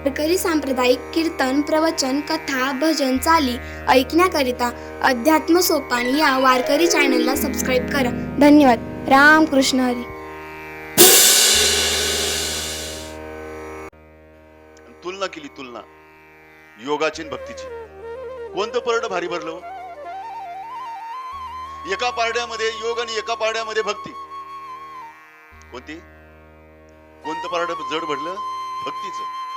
वारकरी सांप्रदायिक कीर्तन प्रवचन कथा भजन चाली ऐकण्याकरिता अध्यात्म सोपान या वारकरी चॅनलला सबस्क्राईब करा. धन्यवाद. राम कृष्ण हरी. तुलना केली तुलना. योगाची भक्तीची. कोणतं परड भारी भरलं हो? एका पारड्यामध्ये योग आणि एका पारड्यामध्ये भक्ती. कोणती? कोणतं पारड जड भरलं? भक्तीचं.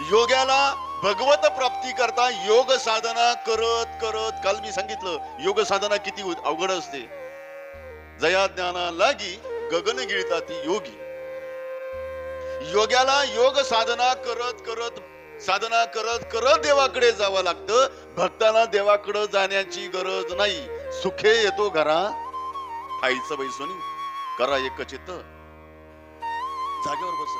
योग्याला भगवत प्राप्ती करता योग साधना करत करत. काल मी सांगितलं योग साधना किती अवघड असते. जया ज्ञाना लागी गगन गिळता ती योगी. योग्याला योग साधना करत करत साधना करत करत देवाकडे जावं लागतं. भक्ताला देवाकडे जाण्याची गरज नाही. सुखे येतो घरा. खायचं बैसोनी करा एक चित्त जागेवर बस.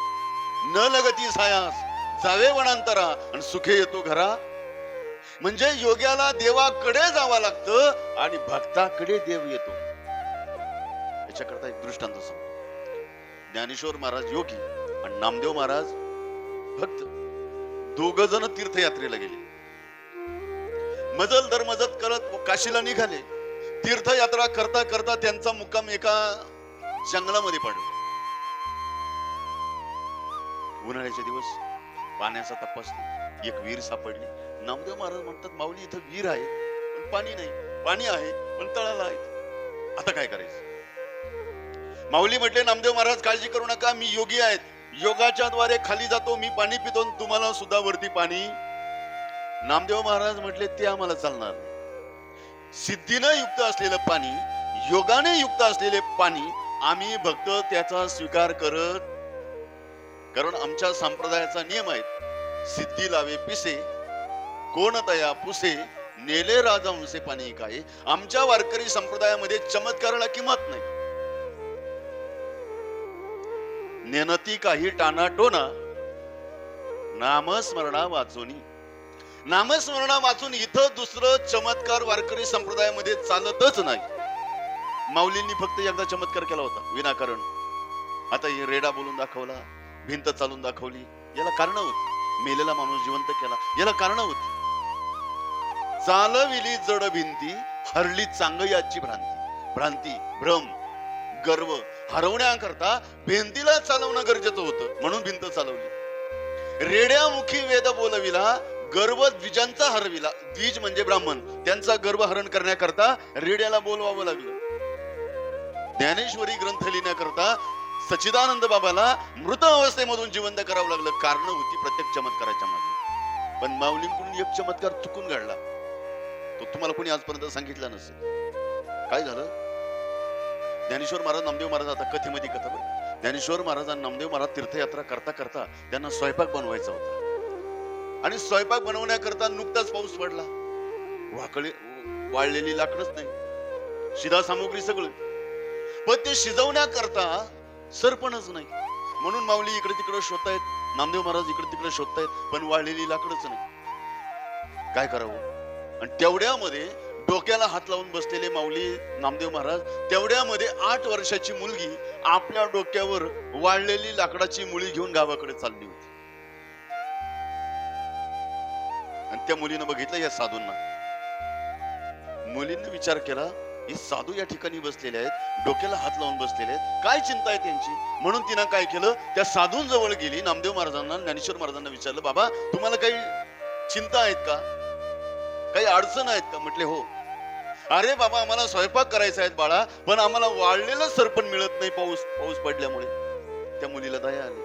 न लगती सायास. जावे वनांतरा. आणि सुखे येतो घरा. म्हणजे योग्याला देवाकडे जावं लागतं आणि भक्ताकडे देव येतो. याच्याकरता एक दृष्टांत सांगतो. ज्ञानेश्वर महाराज योगी आणि नामदेव महाराज भक्त दोघ जण तीर्थयात्रेला गेले. मजल दर मजत करत काशीला निघाले. तीर्थयात्रा करता करता त्यांचा मुक्काम एका जंगलामध्ये पडला. उन्हाळ्याचे दिवस. पाण्याचा तपास एक वीर सापडली. नामदेव महाराज म्हणतात माऊली इथं वीर आहे पण पाणी नाही. पाणी आहे पण तळाला आहे. आता काय करायचं? माऊली म्हटले नामदेव महाराज काळजी करू नका मी योगी आहेत योगाच्या द्वारे खाली जातो मी पाणी पितो तुम्हाला सुद्धा वरती पाणी. नामदेव महाराज म्हटले ते आम्हाला चालणार सिद्धीनं युक्त असलेलं पाणी योगाने युक्त असलेले पाणी आम्ही भक्त त्याचा स्वीकार करत कारण आमच्या संप्रदायाचा नियम आहे सिद्धी लावे पिसे कोण तया पुसे नेले राजहंसे पाणी काय. आमच्या वारकरी संप्रदायामध्ये चमत्काराला किंमत नाही. नेनती काही टाना टोना नामस्मरणा वाचोनी. नामस्मरणा वाचून इथं दुसरं चमत्कार वारकरी संप्रदायामध्ये चालतच नाही. माऊलींनी फक्त एकदा चमत्कार केला होता विनाकारण. आता हे रेडा बोलून दाखवला. भिंत चालून दाखवली. याला कारण होती. मेलेला माणूस जिवंत केला. याला कारण होती. चालविली जड भिंती हरली चांग याची भ्रांती. भ्रांती भ्रम गर्व हरवण्याकरता भिंतीला चालवणं गरजेचं होतं. म्हणून भिंत चालवली. रेड्यामुखी वेद बोलविला गर्व द्विजांचा हरविला. द्विज म्हणजे ब्राह्मण. त्यांचा गर्व हरण करण्याकरता रेड्याला बोलवावं लागलं. ज्ञानेश्वरी ग्रंथ लिहिण्याकरता सच्चिदानंद बाबाला मृत अवस्थेमधून जिवंत करावं लागलं. कारण होती प्रत्येक चमत्काराच्या मागे. पण माऊलींकडून एक चमत्कार चुकून घडला. तो तुम्हाला कोणी आजपर्यंत सांगितला नसेल. काय झालं? ज्ञानेश्वर महाराज नामदेव महाराज आता कथेमध्ये कथा बघ. ज्ञानेश्वर महाराज आणि नामदेव महाराज तीर्थयात्रा करता करता त्यांना स्वयंपाक बनवायचा होता. आणि स्वयंपाक बनवण्याकरता नुकताच पाऊस पडला. वाकळे वाळलेली लाकडच नाही. शिधा सामुग्री सगळं. पण ते शिजवण्याकरता सरपणच नाही. म्हणून माऊली इकडे तिकडे शोधतायत. नामदेव महाराज इकडे तिकडे शोधतायत पण वाळलेली लाकडच नाही. काय करावं? आणि तेवढ्यामध्ये डोक्याला हात लावून बसलेले माऊली नामदेव महाराज तेवढ्यामध्ये आठ वर्षाची मुलगी आपल्या डोक्यावर वाळलेली लाकडाची मुळी घेऊन गावाकडे चालली होती. आणि त्या मुलीनं बघितलं या साधूंना. मुलींनी विचार केला हे साधू या ठिकाणी बसलेले आहेत डोक्याला हात लावून बसलेले आहेत. काय चिंता आहे त्यांची? म्हणून तिनं काय केलं? त्या साधूंजवळ गेली. नामदेव महाराजांना ज्ञानेश्वर महाराजांना विचारलं बाबा तुम्हाला काही चिंता आहेत का? काही अडचण आहेत का? म्हटले हो. अरे बाबा आम्हाला स्वयंपाक करायचा आहे बाळा पण आम्हाला वाळलेलं सरपण मिळत नाही पाऊस पाऊस पडल्यामुळे. त्या मुलीला दया आली.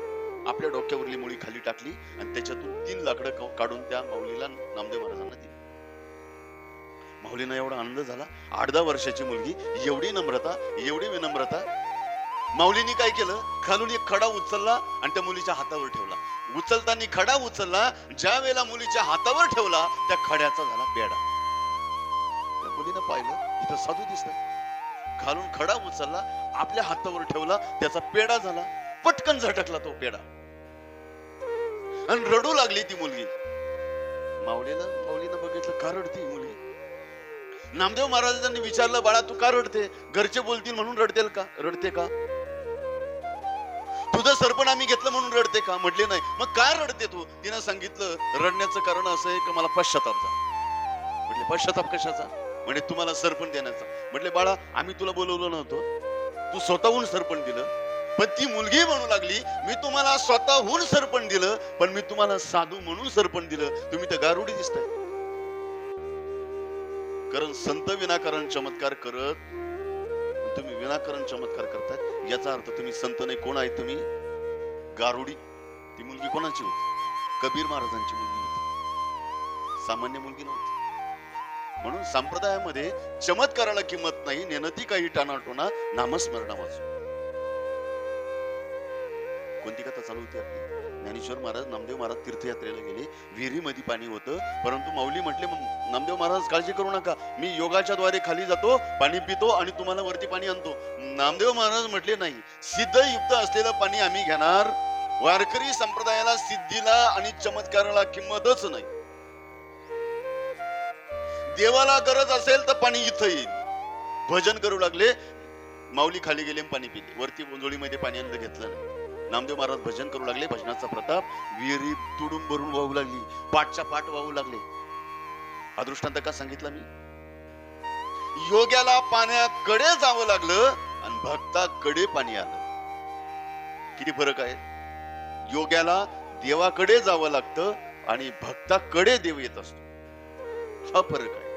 आपल्या डोक्यावरली मुळी खाली टाकली आणि त्याच्यातून तीन लाकडं काढून त्या माऊलीला नामदेव महाराजांना दिली. माऊलींना एवढा आनंद झाला. आठ दहा वर्षाची मुलगी एवढी नम्रता एवढी विनम्रता. माऊलींनी काय केलं? खालून एक खडा उचलला आणि त्या मुलीच्या हातावर ठेवला. उचलताना खडा उचलला. ज्या वेळेला मुलीच्या हातावर ठेवला त्या खड्याचा झाला पेडा त्या मुलीनं पाहिलं इथं साधू दिसत खालून खडा उचलला आपल्या हातावर ठेवला त्याचा पेडा झाला. पटकन झटकला तो पेडा. आणि रडू लागली ती मुलगी. माऊलीला माऊलीनं बघितलं का रडती मुलगी? नामदेव महाराजांनी विचारलं बाळा तू का रडते? घरचे बोलतील म्हणून रडतेल का? रडते का? तुझं सरपण आम्ही घेतलं म्हणून रडते का? म्हटले नाही. मग काय रडते तू? तिनं सांगितलं रडण्याचं कारण असं आहे की मला पश्चाताप झाला. म्हटले पश्चाताप कशाचा? म्हणजे तुम्हाला सरपण देण्याचा. म्हटले बाळा आम्ही तुला बोलवलं नव्हतं. तू स्वतःहून सरपण दिलं. पण ती मुलगी म्हणू लागली मी तुम्हाला स्वतःहून सरपण दिलं पण मी तुम्हाला साधू म्हणून सरपण दिलं. तुम्ही तर गारुडी दिसताय. कारण संत विनाकारण चमत्कार करत तुम्ही विनाकारण चमत्कार करताय याचा अर्थ तुम्ही संत नाही कोण आहे तुम्ही? गारुडी. ती मुलगी कोणाची होती? कबीर महाराजांची मुलगी होती. सामान्य मुलगी नव्हती. म्हणून संप्रदायामध्ये चमत्काराला किंमत नाही नेनती काही टाणाटोना नामस्मरणा वाचू कोणती कथा चालू होती आपली? ज्ञानेश्वर महाराज नामदेव महाराज तीर्थयात्रेला गेले. विहिरीमध्ये पाणी होतं. परंतु माऊली म्हटले नामदेव महाराज काळजी करू नका. मी योगाच्या द्वारे खाली जातो पाणी पितो आणि तुम्हाला वरती पाणी आणतो. नामदेव महाराज म्हटले नाही. सिद्धयुक्त असलेलं पाणी आम्ही घेणार. वारकरी संप्रदायाला सिद्धीला आणि चमत्काराला किंमतच नाही. देवाला गरज असेल तर पाणी इथं येईल. भजन करू लागले. माऊली खाली गेले पाणी पिले. वरती गोंजोळीमध्ये पाणी आणलं घेतलं नाही. नामदेव महाराज भजन करू लागले भजनाचा प्रताप विहिरी तुडून भरून वाहू लागली पाठच्या पाठ वाहू लागले. हा दृष्टांत का सांगितला मी? योग्याला पाण्याकडे जावं लागलं आणि भक्ताकडे पाणी आलं. किती फरक आहे? योग्याला देवाकडे जावं लागतं आणि भक्ताकडे देव येत असतो. हा फरक आहे.